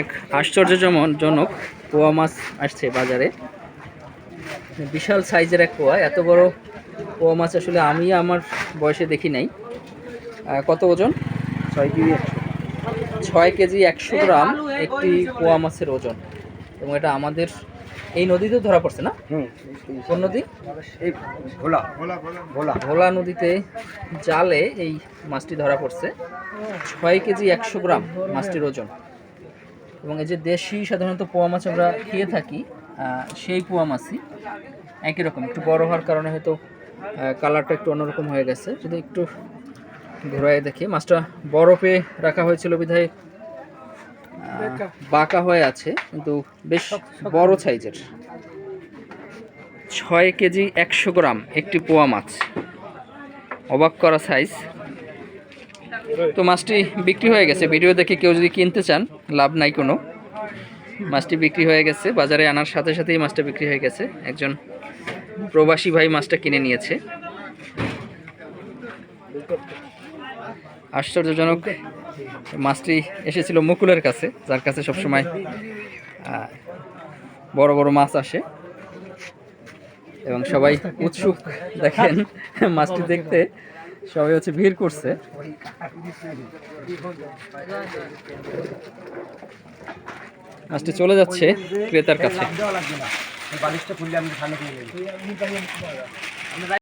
এক আশ্চর্যজনক জনক পোয়া মাছ আসছে বাজারে। বিশাল সাইজের এক পোয়া এত বড় পোয়া মাছ আসলে আমি আমার বয়সে দেখি নাই। কত ওজন? ছয় কেজি ছয় কেজি একশো গ্রাম একটি পোয়া মাছের ওজন। এবং এটা আমাদের এই নদীতেও ধরা পড়ছে না? কোন নদী? ভোলা। ভোলা ভোলা। নদীতে জালে এই মাছটি ধরা পড়ছে। ছয় কেজি একশো গ্রাম মাছটির ওজন। এবং এই যে দেশি সাধারণত পোয়া মাছ আমরা খেয়ে থাকি সেই পোয়া মাছই একই রকম। একটু বড় হওয়ার কারণে হয়তো কালারটা একটু অন্যরকম হয়ে গেছে। যদি একটু ঘোরায় দেখি মাছটা বরফে রাখা হয়েছিল বিধায় বাঁকা। হয়ে আছে কিন্তু বেশ বড় সাইজের। ছয় কেজি একশো গ্রাম একটি পোয়া মাছ। অবাক করা সাইজ তো মাছটি বিক্রি হয়ে গেছে। ভিডিও দেখে কেউ যদি কিনতে চান লাভ নাই কোনো। মাছটি বিক্রি হয়ে গেছে। বাজারে আনার সাথে সাথেই মাছটা বিক্রি হয়ে গেছে। একজন প্রবাসী ভাই মাছটা কিনে নিয়েছে। আশ্চর্যজনক মাছটি এসেছিল মুকুলের কাছে, যার কাছে সবসময় বড় বড় মাছ আসে। এবং সবাই উৎসুক দেখেন মাছটি দেখতে, সবাই হচ্ছে ভিড় করছে। মাছটি চলে যাচ্ছে ক্রেতার কাছে।